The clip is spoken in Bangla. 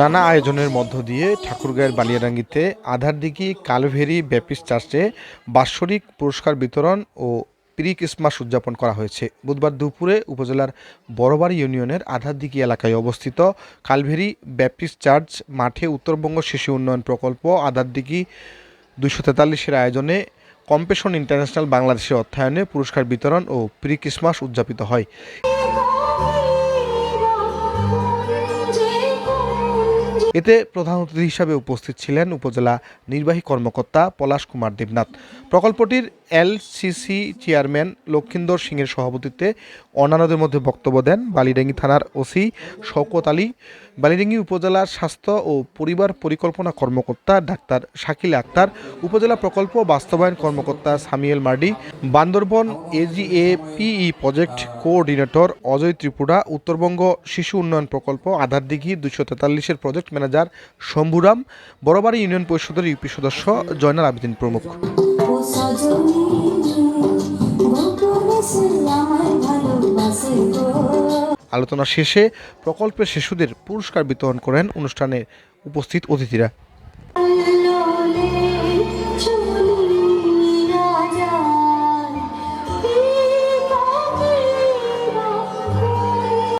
নানা আয়োজনের মধ্য দিয়ে ঠাকুরগাঁয়ের বালিয়াডাঙ্গিতে আধারদিঘি কালভেরি, ব্যাপিস্ট চার্চে বাৎসরিক পুরস্কার বিতরণ ও প্রি ক্রিসমাস উদযাপন করা হয়েছে। বুধবার দুপুরে উপজেলার বড়বাড়ি ইউনিয়নের আধারদিঘি এলাকায় অবস্থিত কালভেরি ব্যাপিস্ট চার্চ মাঠে উত্তরবঙ্গ শিশু উন্নয়ন প্রকল্প আধারদিঘি দুইশো তেতাল্লিশের আয়োজনে কম্পেশন ইন্টারন্যাশনাল বাংলাদেশের অর্থায়নে পুরস্কার বিতরণ ও প্রি ক্রিসমাস উদযাপিত হয়। Thank you. এতে প্রধান অতিথি হিসাবে উপস্থিত ছিলেন উপজেলা নির্বাহী কর্মকর্তা পলাশ কুমার দেবনাথ। প্রকল্পটির এলসিসি চেয়ারম্যান লক্ষিন্দর সিংয়ের সভাপতিত্বে অন্যান্যদের মধ্যে বক্তব্য দেন বালিডাঙ্গি থানার ওসি শওকত আলী, বালিডাঙ্গি উপজেলার স্বাস্থ্য ও পরিবার পরিকল্পনা কর্মকর্তা ডাক্তার শাকিল আক্তার, উপজেলা প্রকল্প বাস্তবায়ন কর্মকর্তা Samuel Mardi, Bandarban AGAPE project coordinator Ajay Tripura, Uttarbanga শিশু উন্নয়ন প্রকল্প আধারদিঘি দুশো তেতাল্লিশের project manager Shambhuram, Barabari union পরিষদের ইউপি সদস্য জয়নাল আবেদিন প্রমুখ। আলোচনা শেষে প্রকল্পের শিশুদের পুরস্কার বিতরণ করেন অনুষ্ঠানে উপস্থিত অতিথিরা।